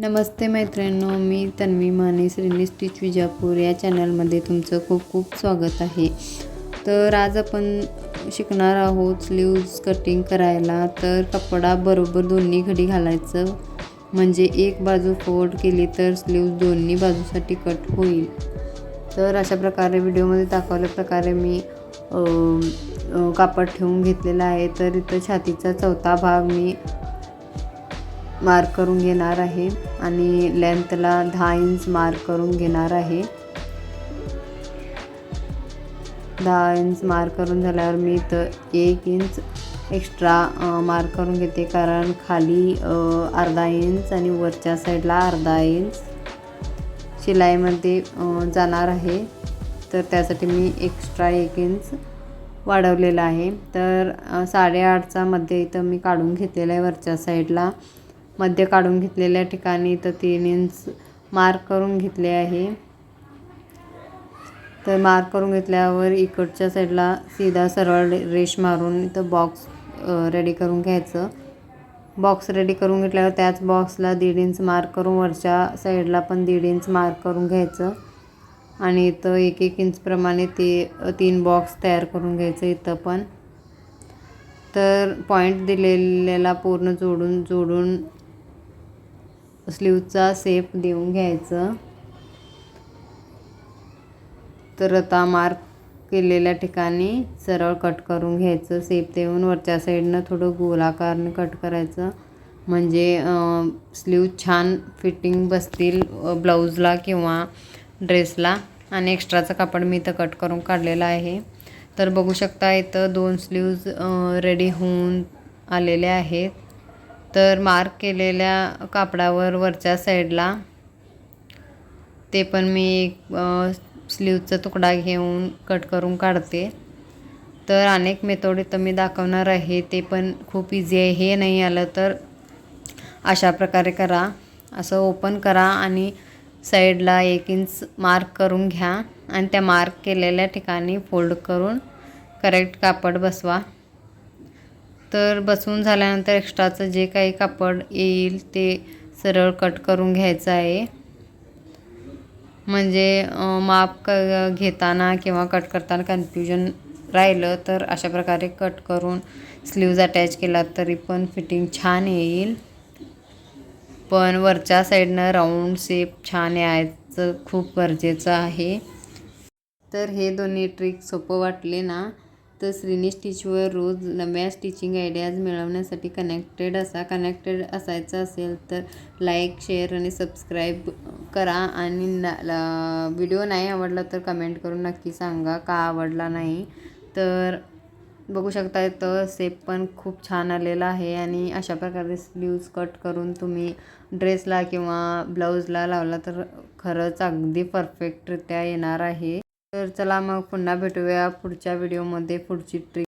नमस्ते मैत्रिणींनो मी तन्वी माने श्रीनी स्टिच विजापूर या चॅनलमध्ये तुमचं खूप खूप स्वागत आहे. तर आज आपण शिकणार आहोत स्लीव्ज कटिंग करायला. तर कपडा बरोबर दोन्ही घडी घालायचं. म्हणजे एक बाजू फोल्ड केली तर स्लीव्ज दोन्ही बाजूसाठी कट होईल. तर अशा प्रकारे व्हिडिओमध्ये दाखवल्या प्रकारे मी कापड ठेवून घेतलेला आहे. तर इथं छातीचा चौथा भाग मी मार्क करून घेणार आहे आणि लेंथला दहा इंच मार्क करून घेणार आहे. दहा इंच मार्क करून झाल्यावर मी इथं एक इंच एक्स्ट्रा मार्क करून घेते. कारण खाली अर्धा इंच आणि वरच्या साईडला अर्धा इंच शिलाईमध्ये जाणार आहे. तर त्यासाठी मी एक्स्ट्रा एक इंच वाढवलेला आहे. तर साडेआठचा मध्ये इथं मी काढून घेतलेला आहे वरच्या साईडला मध्य काढून घेतलेल्या ठिकाणी तर तीन इंच मार्क करून घेतले आहे. तर मार्क करून घेतल्यावर इकडच्या साईडला सीधा सरळ रेश रेष मारून इथं बॉक्स रेडी करून घ्यायचं. बॉक्स रेडी करून घेतल्यावर त्याच बॉक्सला दीड इंच मार्क करून वरच्या साईडला पण दीड इंच मार्क करून घ्यायचं. आणि इथं एक एक इंचप्रमाणे ते तीन बॉक्स तयार करून घ्यायचं इथं पण. तर पॉईंट दिलेल्याला पूर्ण जोडून जोडून स्लीवचा सेप देऊन घ्यायचं. तर आता मार्क केलेल्या ठिकाणी सरळ कट करून घ्यायचं. सेप देऊन वरच्या साईडनं थोडं गोलाकारने कट करायचं. म्हणजे स्लीव छान फिटिंग बसतील ब्लाऊजला किंवा ड्रेसला. आणि एक्स्ट्राचं कापड मी इथं कट करून काढलेलं आहे. तर बघू शकता इथं दोन स्लीव्ज रेडी होऊन आलेले आहेत. तर मार्क केलेल्या कापडावर वरच्या साईडला ते पण मी एक स्लीवचा तुकडा घेऊन कट करून काढते. तर अनेक मेथड इथं मी दाखवणार आहे ते पण खूप इझी आहे. हे नाही आलं तर अशा प्रकारे करा. असं ओपन करा आणि साईडला एक इंच मार्क करून घ्या. आणि त्या मार्क केलेल्या ठिकाणी फोल्ड करून करेक्ट कापड बसवा. तर बसवून झाल्यानंतर एक्स्ट्राचं जे काही कापड येईल ते सरळ कट करून घ्यायचं आहे. म्हणजे माप क घेताना किंवा कट करताना कन्फ्युजन राहिलं तर अशा प्रकारे कट करून स्लीव्ज अटॅच केला तरी पण फिटिंग छान येईल. पण वरच्या साईडनं राऊंड शेप छान यायचं खूप गरजेचं आहे. तर हे दोन्ही ट्रिक सोपं वाटले ना? तर श्रीनी स्टिचवर रोज नव्या स्टिचिंग आयडियाज मिळवण्यासाठी कनेक्टेड असा कनेक्टेड असायचं असेल तर लाईक शेअर आणि सबस्क्राईब करा. आणि व्हिडिओ नाही आवडला तर कमेंट करून नक्की सांगा का आवडला नाही. तर बघू शकता तर सेप पण खूप छान आलेला आहे आणि अशा प्रकारे स्लीव्ज कट करून तुम्ही ड्रेसला किंवा ब्लाऊजला लावला तर खरंच अगदी परफेक्टरित्या येणार आहे. तर चला मग पुन्हा भेटूया पुढच्या व्हिडिओमध्ये पुढची ट्रिक